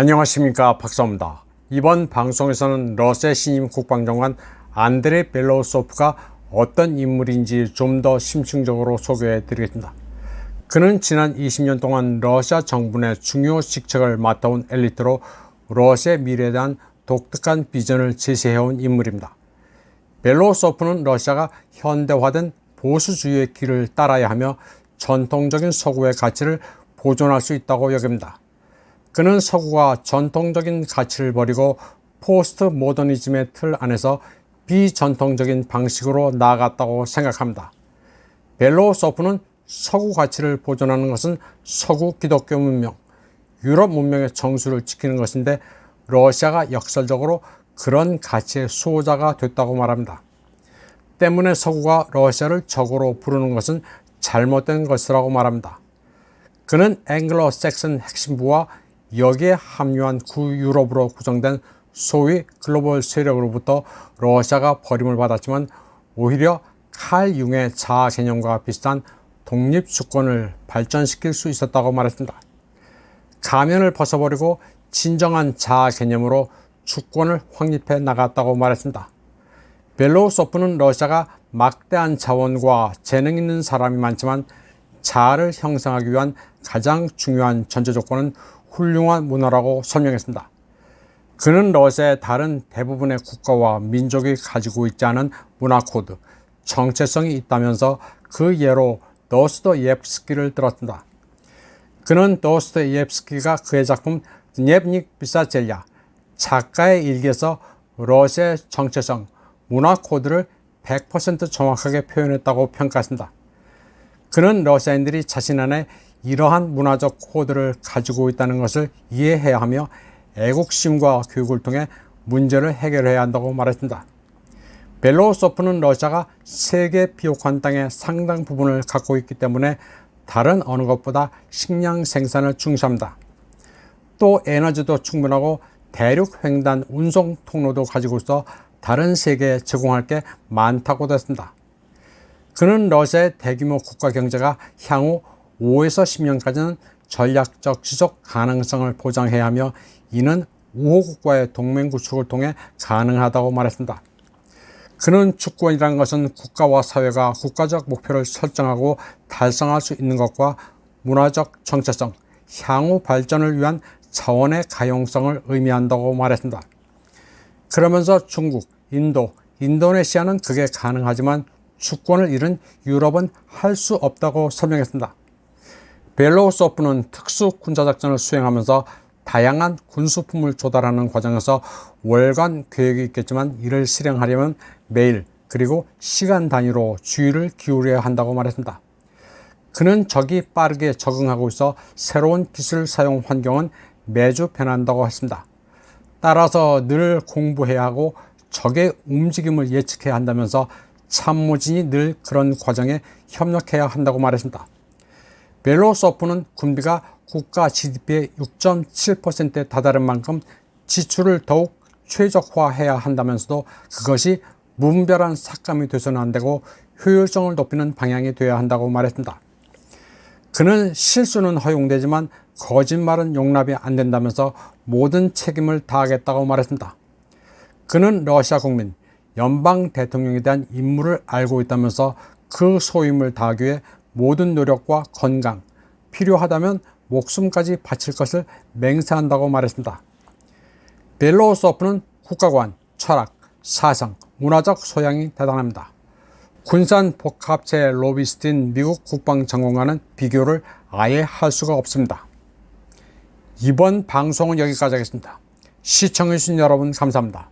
안녕하십니까 박사입니다. 이번 방송에서는 러시아 신임 국방장관 안드레 벨로소프가 어떤 인물인지 좀 더 심층적으로 소개해 드리겠습니다. 그는 지난 20년 동안 러시아 정부 내 중요 직책을 맡아온 엘리트로 러시아의 미래에 대한 독특한 비전을 제시해온 인물입니다. 벨로소프는 러시아가 현대화된 보수주의의 길을 따라야 하며 전통적인 서구의 가치를 보존할 수 있다고 여깁니다. 그는 서구가 전통적인 가치를 버리고 포스트 모더니즘의 틀 안에서 비전통적인 방식으로 나아갔다고 생각합니다. 벨로소프는 서구 가치를 보존하는 것은 서구 기독교 문명, 유럽 문명의 정수를 지키는 것인데 러시아가 역설적으로 그런 가치의 수호자가 됐다고 말합니다. 때문에 서구가 러시아를 적으로 부르는 것은 잘못된 것이라고 말합니다. 그는 앵글로 섹슨 핵심부와 여기에 합류한 구유럽으로 구성된 소위 글로벌 세력으로부터 러시아가 버림을 받았지만 오히려 칼 융의 자아 개념과 비슷한 독립 주권을 발전시킬 수 있었다고 말했습니다. 가면을 벗어버리고 진정한 자아 개념으로 주권을 확립해 나갔다고 말했습니다. 벨로소프는 러시아가 막대한 자원과 재능 있는 사람이 많지만 자아를 형성하기 위한 가장 중요한 전제 조건은 훌륭한 문화라고 설명했습니다. 그는 러시아의 다른 대부분의 국가와 민족이 가지고 있지 않은 문화 코드, 정체성이 있다면서 그 예로 도스토옙스키를 들었습니다. 그는 도스토옙스키가 그의 작품 드녜브닉 비사젤야 작가의 일기에서 러시아의 정체성, 문화 코드를 100% 정확하게 표현했다고 평가했습니다. 그는 러시아인들이 자신 안에 이러한 문화적 코드를 가지고 있다는 것을 이해해야 하며 애국심과 교육을 통해 문제를 해결해야 한다고 말했습니다. 벨로소프는 러시아가 세계 비옥한 땅의 상당 부분을 갖고 있기 때문에 다른 어느 것보다 식량 생산을 중시합니다. 또 에너지도 충분하고 대륙 횡단 운송 통로도 가지고 있어 다른 세계에 제공할 게 많다고 했습니다. 그는 러시아의 대규모 국가 경제가 향후 5에서 10년까지는 전략적 지속 가능성을 보장해야 하며 이는 우호국과의 동맹 구축을 통해 가능하다고 말했습니다. 그는 주권이라는 것은 국가와 사회가 국가적 목표를 설정하고 달성할 수 있는 것과 문화적 정체성, 향후 발전을 위한 자원의 가용성을 의미한다고 말했습니다. 그러면서 중국, 인도, 인도네시아는 그게 가능하지만 주권을 잃은 유럽은 할 수 없다고 설명했습니다. 벨로소프는 특수 군사작전을 수행하면서 다양한 군수품을 조달하는 과정에서 월간 계획이 있겠지만 이를 실행하려면 매일 그리고 시간 단위로 주의를 기울여야 한다고 말했습니다. 그는 적이 빠르게 적응하고 있어 새로운 기술 사용 환경은 매주 변한다고 했습니다. 따라서 늘 공부해야 하고 적의 움직임을 예측해야 한다면서 참모진이 늘 그런 과정에 협력해야 한다고 말했습니다. 벨로소프는 군비가 국가 GDP의 6.7%에 다다른 만큼 지출을 더욱 최적화해야 한다면서도 그것이 무분별한 삭감이 돼서는 안 되고 효율성을 높이는 방향이 되어야 한다고 말했습니다. 그는 실수는 허용되지만 거짓말은 용납이 안 된다면서 모든 책임을 다하겠다고 말했습니다. 그는 러시아 국민, 연방 대통령에 대한 임무를 알고 있다면서 그 소임을 다하기 위해 모든 노력과 건강, 필요하다면 목숨까지 바칠 것을 맹세한다고 말했습니다. 벨로소프는 국가관, 철학, 사상, 문화적 소양이 대단합니다. 군산 복합체 로비스트인 미국 국방장관과는 비교를 아예 할 수가 없습니다. 이번 방송은 여기까지 하겠습니다. 시청해주신 여러분 감사합니다.